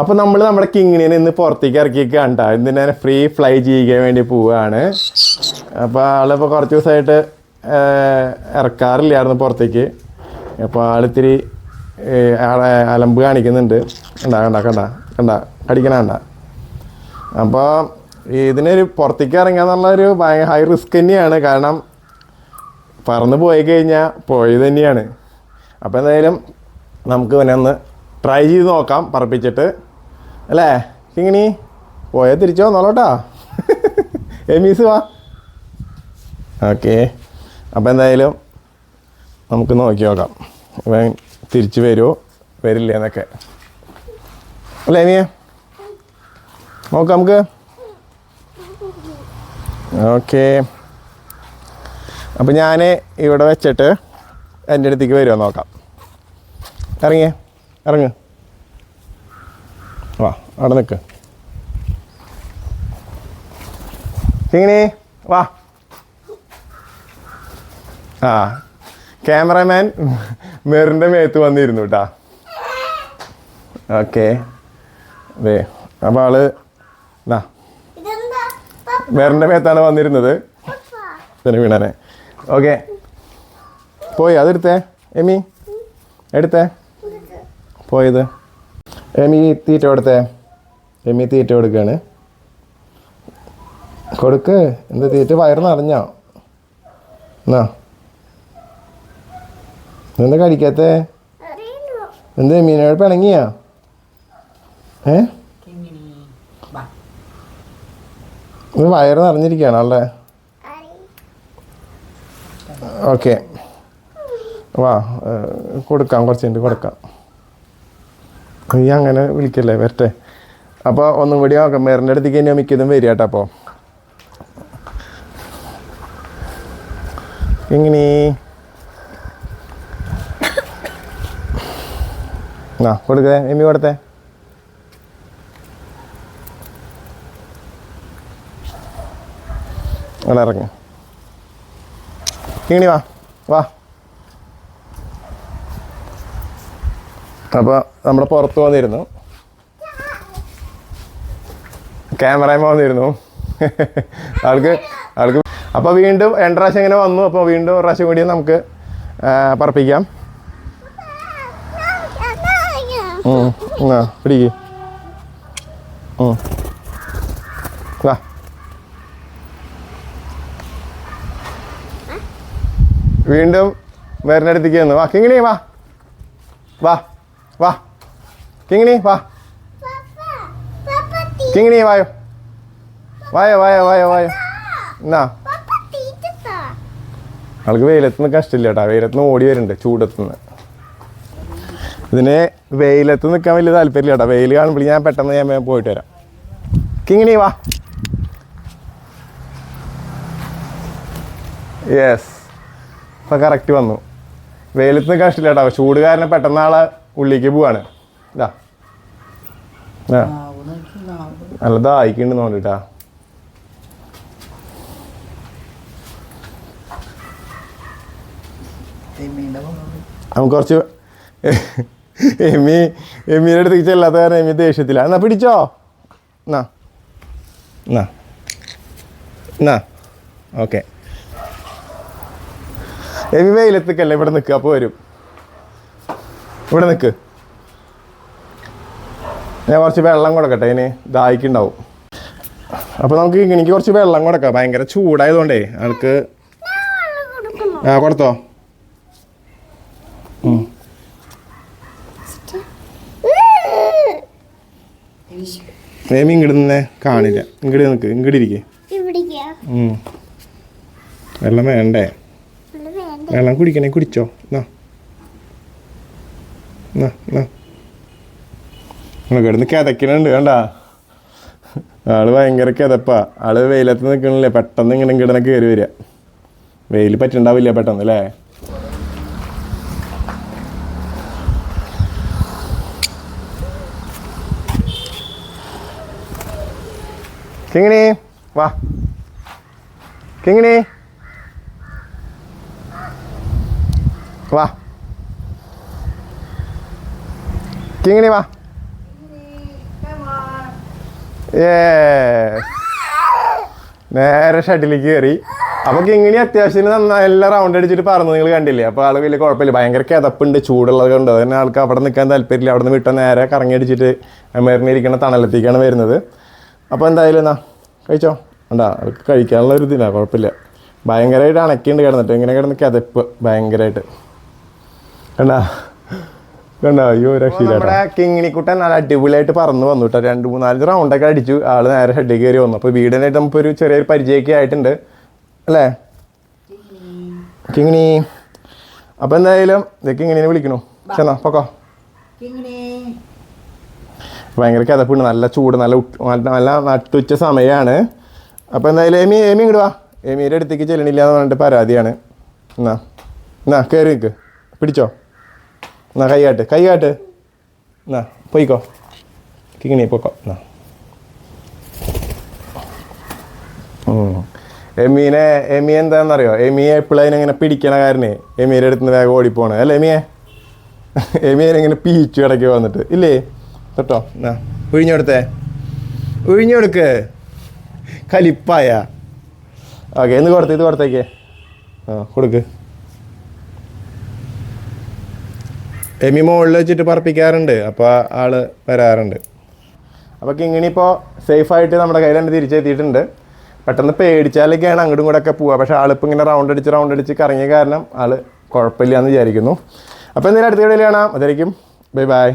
അപ്പൊ നമ്മൾ നമ്മുടെ കിങ്ങിനെ ഇന്ന് പുറത്തേക്ക് ഇറക്കിക്കാണ്ട എന്തിനാ ഫ്രീ ഫ്ലൈ ചെയ്യാൻ വേണ്ടി പോവാണ് അപ്പൊ ആളിപ്പോ കുറച്ച് ദിവസമായിട്ട് ഇറക്കാറില്ലായിരുന്നു പുറത്തേക്ക്. അപ്പൊ ആളിത്തിരി അലമ്പ് കാണിക്കുന്നുണ്ട്. കണ്ടാ കണ്ട കണ്ട കണ്ട കടിക്കണ കണ്ട. അപ്പോൾ ഇതിനൊരു പുറത്തേക്ക് ഇറങ്ങുക എന്നുള്ളൊരു ഭയങ്കര ഹൈ റിസ്ക് തന്നെയാണ്. കാരണം പറന്ന് പോയി കഴിഞ്ഞാൽ പോയത് തന്നെയാണ്. അപ്പോൾ എന്തായാലും നമുക്ക് പിന്നെ ഒന്ന് ട്രൈ ചെയ്ത് നോക്കാം പറപ്പിച്ചിട്ട്. അല്ലേ? ഇങ്ങനെ പോയാൽ തിരിച്ചു വന്നോളൂട്ടാ എമീസ് വാ. ഓക്കെ. അപ്പോൾ എന്തായാലും നമുക്ക് നോക്കി നോക്കാം. ഇവൻ തിരിച്ചു വരുമോ വരില്ല എന്നൊക്കെ. അല്ലേ എമിയെ? നോക്കാം നമുക്ക്. ഓക്കെ. അപ്പം ഞാൻ ഇവിടെ വെച്ചിട്ട് എന്റെ അടുത്തേക്ക് വരുമോ നോക്കാം. ഇറങ്ങിയേ. ഇറങ്ങ്. വാ അവിടെ നിൽക്ക് ഇങ്ങനെ വാ. ആ ക്യാമറമാൻ മെറിന്റെ മേത്ത് വന്നിരുന്നു കേട്ടാ ഓക്കെ. അതെ അപ്പോൾ ആൾ എന്നാ മെറിന്റെ മേത്താണ് വന്നിരുന്നത്. തന്നെ വീണനെ. ഓക്കെ. പോയി അതെടുത്തേ. എമി എടുത്തേ. പോയത്. എമി തീറ്റ കൊടുത്തേ. എമി തീറ്റ കൊടുക്കുകയാണ് കൊടുക്ക്. എന്ത് തീറ്റ? വയറ് നിറഞ്ഞോ? എന്നാ? എന്താ കഴിക്കാത്തേ എന്ത് മീനോട് പിണങ്ങിയാ? ഏ? വയറ് നിറഞ്ഞിരിക്കുകയാണോ അല്ലേ ഓക്കെ. വാ കൊടുക്കാം. കുറച്ച് കഴിഞ്ഞിട്ട് കൊടുക്കാം. നീ അങ്ങനെ വിളിക്കല്ലേ വരട്ടെ. അപ്പോൾ ഒന്നും കൂടി നോക്കാം. മേറിന്റെ അടുത്തേക്ക് തന്നെ മിക്കതും വരിക കേട്ടോ അപ്പോൾ എങ്ങനെ? ആ കൊടുക്കേ എമ്മി കൊടുത്തേ. അങ്ങനെ ഇറങ്ങി. ഇങ്ങനെ വാ? വാ. അപ്പോൾ നമ്മൾ പുറത്ത് വന്നിരുന്നു. ക്യാമറമാൻ വന്നിരുന്നു. ആൾക്ക് ആൾക്ക് അപ്പോൾ വീണ്ടും രണ്ട് പ്രാവശ്യം ഇങ്ങനെ വന്നു. അപ്പോൾ വീണ്ടും ഒരു പ്രാവശ്യം കൂടി നമുക്ക് പറപ്പിക്കാം. ആ വീണ്ടും വേറെ അടുത്തേക്ക് വന്നു. വാ വാ. വാ. വാ. കിങ്ങിണി വാ. കിങ്ങിണി വായോ. വായോ വായോ വായോ വായോ. എന്നാ? ആൾക്ക് വെയിലത്ത് നിന്ന് കഷ്ടമില്ല കേട്ടോ വെയിലത്ത് നിന്ന് ഓടി വരുന്നുണ്ട് ചൂടത്തുനിന്ന്. ഇതിന് വെയിലത്ത് നിൽക്കാൻ വലിയ താല്പര്യമില്ല കേട്ടോ വെയിൽ കാണുമ്പോൾ ഞാൻ പെട്ടെന്ന് ഞാൻ പോയിട്ട് വരാം. കിങ്ങിണി വാ. യെസ് ഇപ്പം കറക്റ്റ് വന്നു. വെയിലത്ത് നിൽക്കാൻ ഇഷ്ടമില്ല കേട്ടോ ചൂട് കാരണം പെട്ടെന്ന് ആളെ ഉള്ളിലേക്ക് പോവാണ്. ഇതാ നല്ല ദാഹിക്കുന്നുണ്ട് തോന്നിട്ടാ നമുക്ക് കുറച്ച് എമ്മി എമ്മീന്റെ അടുത്തേക്ക് ചെല്ലാത്ത കാരണം എമ്മി ദേഷ്യത്തില്ല എന്നാ പിടിച്ചോ. എന്നാ. എന്നാ. എന്നാ. ഓക്കെ. എമ്മി വെയിലത്തേക്കല്ലേ ഇവിടെ നിൽക്കുക അപ്പോൾ വരും. ഇവിടെ നിൽക്ക് ഞാൻ കുറച്ച് വെള്ളം കൊടുക്കട്ടെ ഇനി ദാഹിക്കുണ്ടാവും അപ്പോൾ നമുക്ക് എനിക്ക് കുറച്ച് വെള്ളം കൊടുക്കാം. ഭയങ്കര ചൂടായതുകൊണ്ടേ ആൾക്ക് ആ കൊടുത്തോ. ഇങ്ങടുന്നേ ഏമി ഇങ്ങോട്ട് നിന്നേ കാണില്ല. ഇങ്ങോട്ട് നിൽക്ക് ഇങ്ങോട്ട് ഇരിക്കേ. വെള്ളം വേണ്ടേ? വെള്ളം കുടിക്കണേ കുടിച്ചോ. എന്നാ കിടന്ന് കിതക്കണുണ്ട് കണ്ട? ആൾ ഭയങ്കര കിതപ്പാ. ആൾ വെയിലത്ത് നിൽക്കണില്ലേ പെട്ടെന്ന് ഇങ്ങനെ കിടന്ന് കയറി വരിക വെയിൽ പറ്റുണ്ടാവില്ല പെട്ടെന്ന് അല്ലേ കിങ്ങിണി വാ. കിങ്ങിണി. വാ. കിങ്ങിണി വാ. Yes. നേരെ ഷട്ടിലേക്ക് കയറി അപ്പൊ കിങ്ങിണി അത്യാവശ്യത്തിന് നന്നായി റൗണ്ട് അടിച്ചിട്ട് പറഞ്ഞു നിങ്ങൾ കണ്ടില്ലേ? അപ്പൊ ആൾ വലിയ കുഴപ്പമില്ല. ഭയങ്കര കിതപ്പുണ്ട് ചൂടുള്ളത് കൊണ്ട്? അതിന് ആൾക്ക് അവിടെ നിൽക്കാൻ താല്പര്യമില്ല. അവിടെ നിന്ന് വിട്ട നേരെ കറങ്ങി അടിച്ചിട്ട് മെറിഞ്ഞിരിക്കുന്ന തണലത്തേക്കാണ് വരുന്നത്. അപ്പോൾ എന്തായാലും എന്നാ കഴിച്ചോ? ഉണ്ടാ അവൾക്ക് കഴിക്കാനുള്ള ഒരു ഇതില്ല കുഴപ്പമില്ല. ഭയങ്കരമായിട്ട് അണക്കിണ്ട് കിടന്നിട്ട്. ഇങ്ങനെ കിടന്ന് കിതപ്പ് ഭയങ്കരമായിട്ട്. കണ്ടാ? കണ്ടോ? അയ്യോ രക്ഷയില്ല നമ്മുടെ കിങ്ങിണിക്കുട്ടൻ നല്ല അടിപൊളിയായിട്ട് പറന്ന് വന്നു കേട്ടോ. രണ്ട് മൂന്നാൽ റൗണ്ടൊക്കെ അടിച്ചു. ആൾ നേരെ ഹെഡിൽ കയറി വന്നു. അപ്പോൾ വീടിനായിട്ട് നമുക്കൊരു ചെറിയൊരു പരിചയമൊക്കെ ആയിട്ടുണ്ട്. അല്ലേ? കിങ്ങിണി. അപ്പോൾ എന്തായാലും ഇത് കിങ്ങിണിനെ വിളിക്കണു. ചെന്നാ പൊക്കോ. ഭയങ്കര കഥപ്പുണ്ട്. നല്ല ചൂട് നല്ല നല്ല- നട്ടുച്ച സമയമാണ് അപ്പോൾ എന്തായാലും എമി എമി ഇങ്ങോട്ട് വാ. ഏമിയുടെ അടുത്തേക്ക് ചെല്ലണില്ല എന്ന് പറഞ്ഞിട്ട് പരാതിയാണ്. എന്നാ എന്നാ കയറി നിൽക്ക് പിടിച്ചോ? എന്നാ കൈകാട്ട് കൈകാട്ട്. എന്നാ പോയിക്കോ. കിങ്ങിണി പോയിക്കോ. എന്നാ. എമീനെ എമി എന്താണെന്നറിയോ എമിയെ എപ്പോഴും ഇങ്ങനെ പിടിക്കണ കാരനെ എമീന്റെ അടുത്ത് വേഗം ഓടിപ്പോണ്. അല്ലേ എമിയെ? എമിയെ ഇങ്ങനെ പീച്ചു കിടക്കി വന്നിട്ട്. ഇല്ലേ? തൊട്ടോ എന്നാ ഒഴിഞ്ഞെടുത്തേ ഒഴിഞ്ഞെടുക്ക് കലിപ്പായ. ഓക്കെ എന്ന് കൊടുത്ത് ഇത് കൊടുത്തേക്കേ. ആ കൊടുക്ക്. എമി മുകളിൽ വെച്ചിട്ട് പറപ്പിക്കാറുണ്ട്. അപ്പോൾ ആൾ വരാറുണ്ട്. അപ്പോൾ കിങ്ങിണി ഇപ്പോൾ സേഫായിട്ട് നമ്മുടെ കയ്യിൽ തന്നെ തിരിച്ചെത്തിയിട്ടുണ്ട്. പെട്ടെന്ന് പേടിച്ചാലൊക്കെയാണ് അങ്ങോട്ടും കൂടെ ഒക്കെ പോവുക. പക്ഷേ ആളിപ്പോൾ ഇങ്ങനെ റൗണ്ട് അടിച്ച് റൗണ്ട് അടിച്ച് കറങ്ങിയ കാരണം ആൾ കുഴപ്പമില്ല എന്ന് വിചാരിക്കുന്നു. അപ്പോൾ എന്തെങ്കിലും അടുത്ത വീഡിയോയിൽ കാണാം. അതായിരിക്കും ബൈ ബൈ